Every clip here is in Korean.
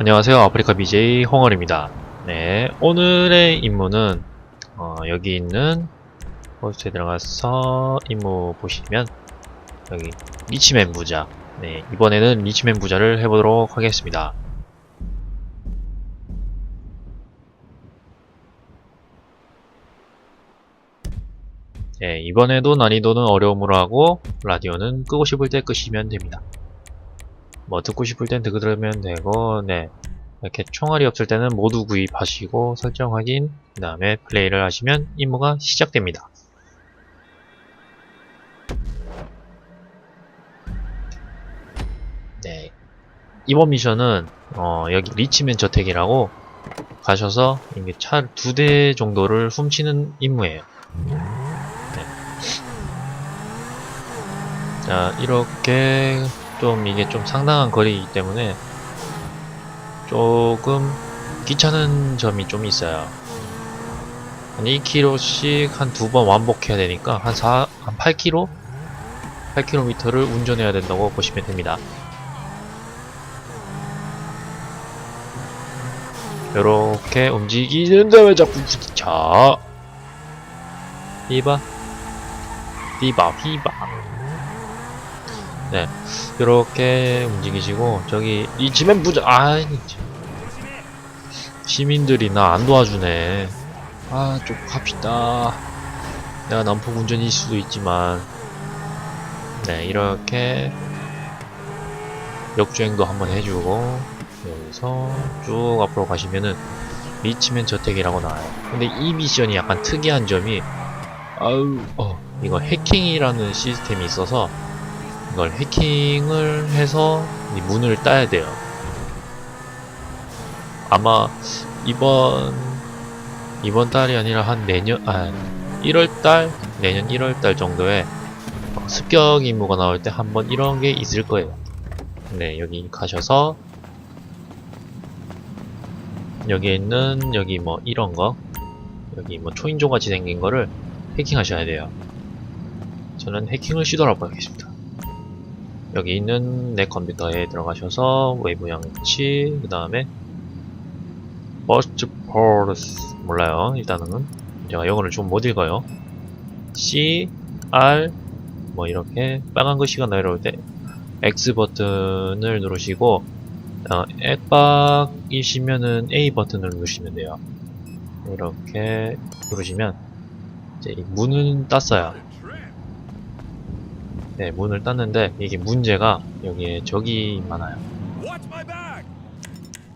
안녕하세요. 아프리카 BJ 홍얼입니다. 네, 오늘의 임무는 어, 여기 있는 포스트에 들어가서 임무 보시면 여기 리치맨 부자. 네, 이번에는 리치맨 부자를 해보도록 하겠습니다. 네, 이번에도 난이도는 어려움으로 하고 라디오는 끄고 싶을 때 끄시면 됩니다. 뭐 듣고 싶을 땐 들으면 되고 네. 이렇게 총알이 없을 때는 모두 구입하시고 설정 확인 그 다음에 플레이를 하시면 임무가 시작됩니다. 네. 이번 미션은 어, 여기 리치맨 저택이라고 가셔서 이게 차 두 대 정도를 훔치는 임무예요. 네. 자 이렇게 좀 이게 좀 상당한 거리이기 때문에 조금 귀찮은 점이 좀 있어요. 한 2km씩 한 두 번 완복해야 되니까 한 4, 한 8km? 8km를 운전해야 된다고 보시면 됩니다. 이렇게 움직이는 다음에 자꾸 부딪혀. 휘바, 휘바, 휘바. 네, 이렇게 움직이시고 저기 이 지멘 부자 아 시민들이 나 안 도와주네. 아 좀 갑시다. 내가 난폭 운전일 수도 있지만 네 이렇게 역주행도 한번 해주고 여기서 쭉 앞으로 가시면은 리치맨 저택이라고 나와요. 근데 이 미션이 약간 특이한 점이 아우 어 이거 해킹이라는 시스템이 있어서 이걸 해킹을 해서 이 문을 따야 돼요. 아마 이번 이번 달이 아니라 한 내년 아 1월 달 내년 1월 달 정도에 어, 습격 임무가 나올 때 한번 이런 게 있을 거예요. 네 여기 가셔서 여기 있는 여기 뭐 이런 거 여기 뭐 초인종 같이 생긴 거를 해킹하셔야 돼요. 저는 해킹을 시도해 보겠습니다. 여기 있는 내 컴퓨터에 들어가셔서 외부 양치 그 다음에 버스트 포르스 몰라요 일단은. 제가 영어를 좀 못 읽어요. C R 뭐 이렇게 빨간 글씨가 내려올 때 X 버튼을 누르시고 어, 액박이시면은 A 버튼을 누르시면 돼요. 이렇게 누르시면 이제 이 문은 땄어요 네, 문을 땄는데 이게 문제가 여기에 적이 많아요.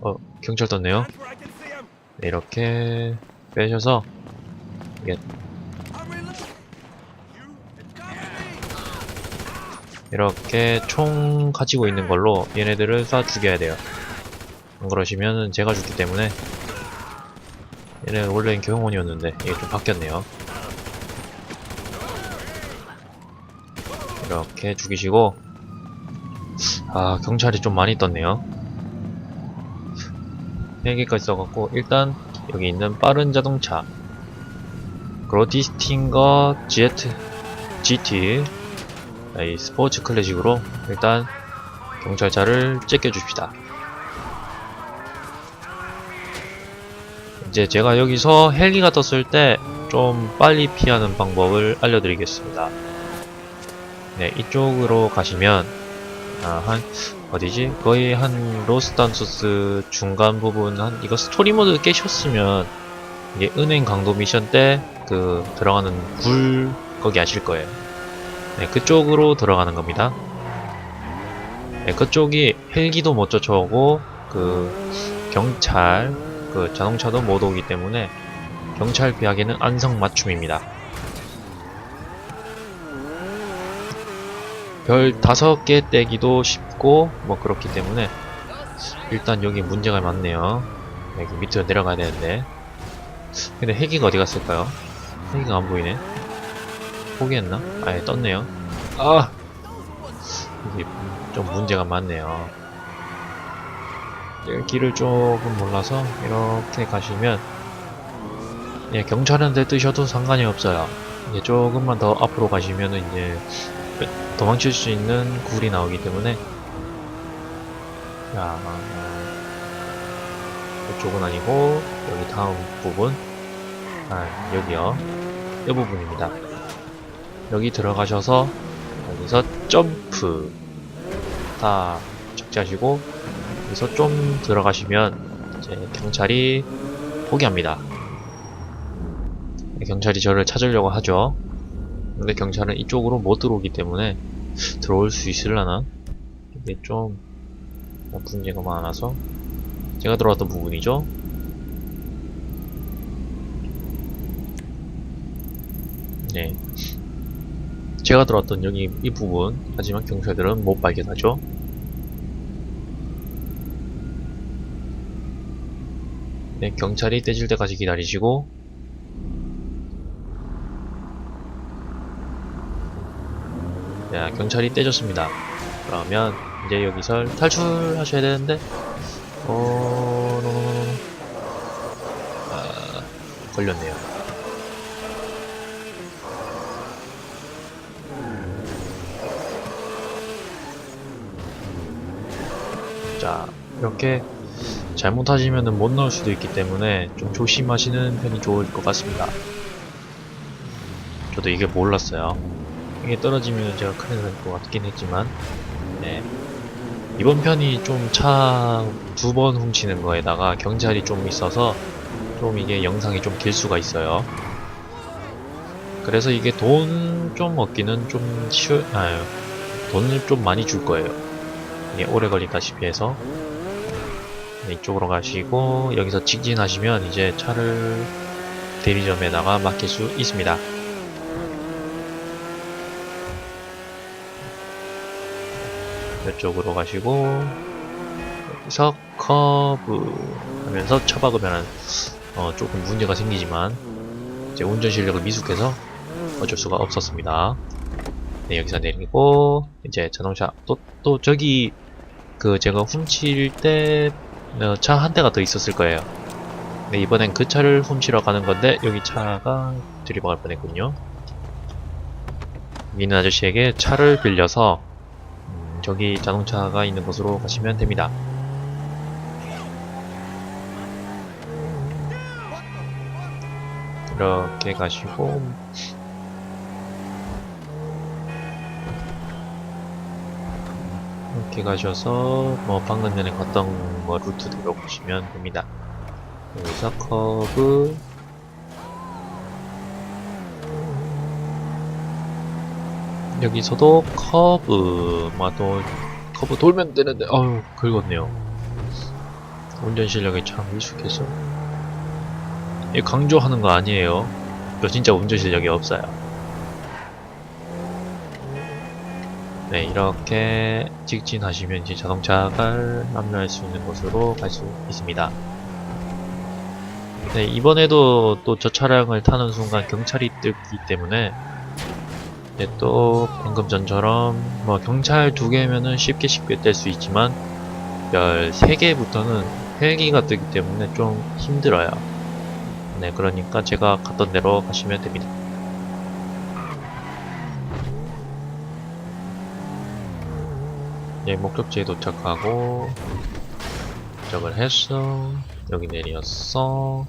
어, 경찰 떴네요. 네, 이렇게 빼셔서 이게 이렇게 총 가지고 있는 걸로 얘네들을 쏴 죽여야 돼요. 안 그러시면은 제가 죽기 때문에 얘네 원래는 경호원이었는데 이게 좀 바뀌었네요. 이렇게 죽이시고 아 경찰이 좀 많이 떴네요. 3개가 있어갖고 일단 여기 있는 빠른 자동차. 그로디스틴거 GT GT 이 스포츠 클래식으로 일단 경찰차를 째껴줍시다. 이제 제가 여기서 헬기가 떴을 때 좀 빨리 피하는 방법을 알려드리겠습니다 네, 이쪽으로 가시면 아, 한 어디지? 거의 한 로스탄소스 중간 부분 한 이거 스토리 모드 깨셨으면 이게 은행 강도 미션 때 그 들어가는 불 거기 아실 거예요. 네, 그쪽으로 들어가는 겁니다. 네, 그쪽이 헬기도 못 쫓아오고 그 경찰 그 자동차도 못 오기 때문에 경찰 피하기는 안성 맞춤입니다. 별 다섯 개 떼기도 쉽고 뭐 그렇기 때문에 일단 여기 문제가 많네요. 여기 밑으로 내려가야 되는데. 근데 헬기가 어디 갔을까요? 헬기가 안 보이네. 포기했나? 아예 떴네요. 아! 이게 좀 문제가 많네요. 예, 길을 조금 몰라서 이렇게 가시면 예, 경찰한테 뜨셔도 상관이 없어요. 이제 조금만 더 앞으로 가시면은 이제 도망칠 수 있는 굴이 나오기 때문에. 자 이쪽은 아니고 여기 다음 부분. 아 여기요. 이 부분입니다. 여기 들어가셔서 여기서 점프. 다 적재하시고 여기서 좀 들어가시면 이제 경찰이 포기합니다. 경찰이 저를 찾으려고 하죠 근데 경찰은 이쪽으로 못 들어오기 때문에 들어올 수 있을라나? 이게 좀 문제가 많아서 제가 들어왔던 부분이죠? 네. 제가 들어왔던 여기 이 부분. 하지만 경찰들은 못 발견하죠. 네 경찰이 떼질 때까지 기다리시고 자 경찰이 떼졌습니다. 그러면 이제 여기서 탈출하셔야 되는데 어... 아... 걸렸네요. 자 이렇게 잘못하시면 못 넣을 수도 있기 때문에 좀 조심하시는 편이 좋을 것 같습니다. 저도 이게 몰랐어요 이게 떨어지면 제가 큰일 날 것 같긴 했지만. 네. 이번 편이 좀 차 두 번 훔치는 거에다가 경찰이 좀 있어서 좀 이게 영상이 좀 길 수가 있어요. 그래서 이게 돈 좀 얻기는 좀 쉬워 아유 돈을 좀 많이 줄 거예요. 이게 오래 걸리다시피 해서. 네, 이쪽으로 가시고 여기서 직진하시면 이제 차를 대리점에다가 맡길 수 있습니다 이쪽으로 가시고 여기서 커브 하면서 쳐박으면 어, 조금 문제가 생기지만 이제 운전 실력을 미숙해서 어쩔 수가 없었습니다. 네, 여기서 내리고 이제 자동차 또 또 저기 그 제가 훔칠 때 차 한 대가 더 있었을 거예요. 네, 이번엔 그 차를 훔치러 가는 건데 여기 차가 들이박을 뻔했군요. 미는 아저씨에게 차를 빌려서 음, 저기 자동차가 있는 곳으로 가시면 됩니다. 이렇게 가시고 이렇게 가셔서 뭐 방금 전에 갔던 뭐 루트대로 가시면 됩니다. 여기서 커브 여기서도 커브 마도 커브 돌면 되는데 어우 긁었네요. 운전 실력이 참 미숙해서. 이 강조하는 거 아니에요. 저 진짜 운전 실력이 없어요. 네 이렇게 직진하시면 이제 자동차가 합류할 수 있는 곳으로 갈 수 있습니다. 네 이번에도 또 저 차량을 타는 순간 경찰이 뜨기 때문에 네, 또 방금 전처럼 뭐 경찰 두 개면은 쉽게 쉽게 뗄 수 있지만 13개부터는 헬기가 뜨기 때문에 좀 힘들어요. 네, 그러니까 제가 갔던 대로 가시면 됩니다. 네, 목적지에 도착하고 도착을 했어. 여기 내렸어.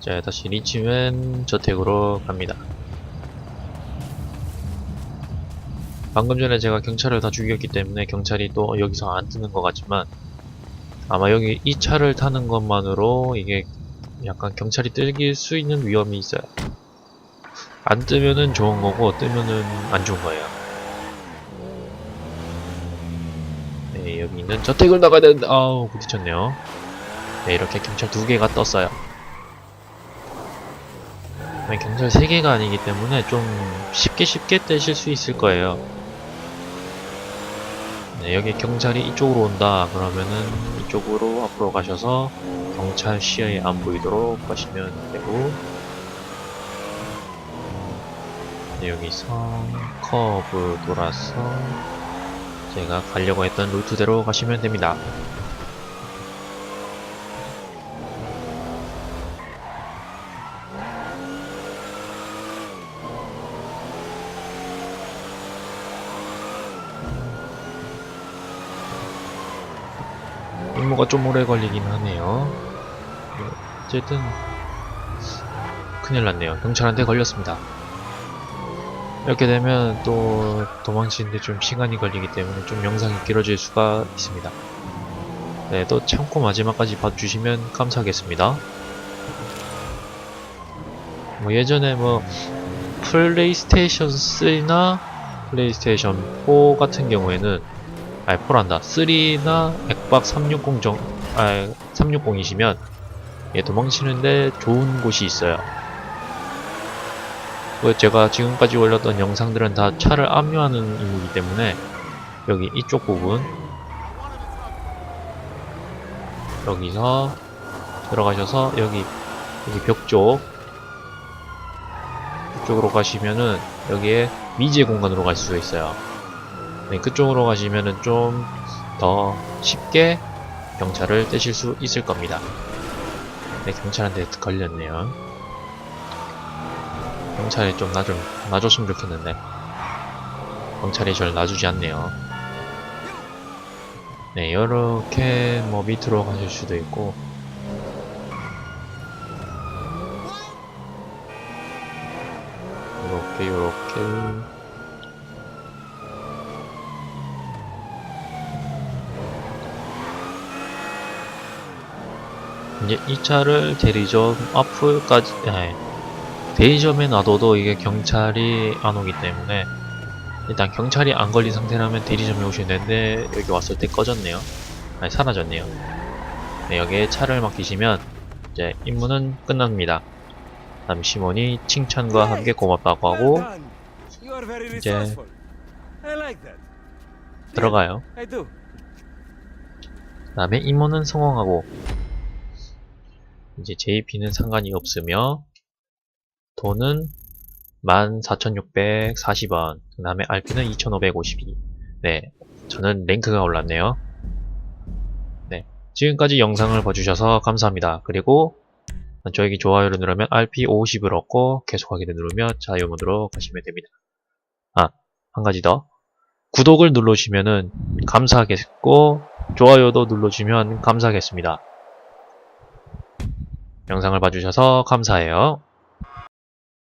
자, 다시 리치맨 저택으로 갑니다. 방금 전에 제가 경찰을 다 죽였기 때문에 경찰이 또 여기서 안 뜨는 것 같지만 아마 여기 이 차를 타는 것만으로 이게 약간 경찰이 뜨길 수 있는 위험이 있어요. 안 뜨면은 좋은 거고 뜨면은 안 좋은 거예요. 네, 여기 있는 저택을 나가야 되는데 아우 부딪혔네요. 네, 이렇게 경찰 두 개가 떴어요. 네, 경찰 세 개가 아니기 때문에 좀 쉽게 쉽게 떼실 수 있을 거예요. 네, 여기 경찰이 이쪽으로 온다 그러면은 이쪽으로 앞으로 가셔서 경찰 시야에 안 보이도록 하시면 되고 네, 여기서 커브 돌아서 제가 가려고 했던 루트대로 가시면 됩니다. 임무가 좀 오래 걸리긴 하네요. 어쨌든 큰일 났네요. 경찰한테 걸렸습니다. 이렇게 되면 또 도망치는데 좀 시간이 걸리기 때문에 좀 영상이 길어질 수가 있습니다. 네, 또 참고 마지막까지 봐주시면 감사하겠습니다. 뭐 예전에 뭐 플레이스테이션 3나 플레이스테이션 4 같은 경우에는 아니 4란다 3나 엑박 360 정, 아 360이시면 예, 도망치는데 좋은 곳이 있어요. 뭐 제가 지금까지 올렸던 영상들은 다 차를 압류하는 임무이기 때문에 여기 이쪽 부분 여기서 들어가셔서 여기 여기 벽 쪽 이쪽으로 가시면은 여기에 미제 공간으로 갈수 있어요. 네, 그쪽으로 가시면은 좀 더 쉽게 경찰을 떼실 수 있을 겁니다. 네, 경찰한테 걸렸네요. 경찰이 좀 나 좀 놔줬으면 좋겠는데 경찰이 절 놔주지 않네요. 네, 이렇게 뭐 밑으로 가실 수도 있고 요렇게 요렇게 이제 이 차를 대리점 앞을까지 네, 대리점에 놔둬도 이게 경찰이 안 오기 때문에 일단 경찰이 안 걸린 상태라면 대리점에 오시면 되는데 여기 왔을 때 꺼졌네요. 아니 사라졌네요. 네, 여기에 차를 맡기시면 이제 임무는 끝납니다. 다음 시몬이 칭찬과 함께 고맙다고 하고 이제 들어가요. 그 다음에 임무는 성공하고 이제 JP는 상관이 없으며 돈은 14,640원 그 다음에 RP는 2,552 네, 저는 랭크가 올랐네요. 네, 지금까지 영상을 봐주셔서 감사합니다. 그리고 저에게 좋아요를 누르면 RP 50을 얻고 계속하기를 누르며 자유문으로 가시면 됩니다. 아, 한 가지 더. 구독을 눌러주시면은 감사하겠고 좋아요도 눌러주시면 감사하겠습니다. 영상을 봐주셔서 감사해요.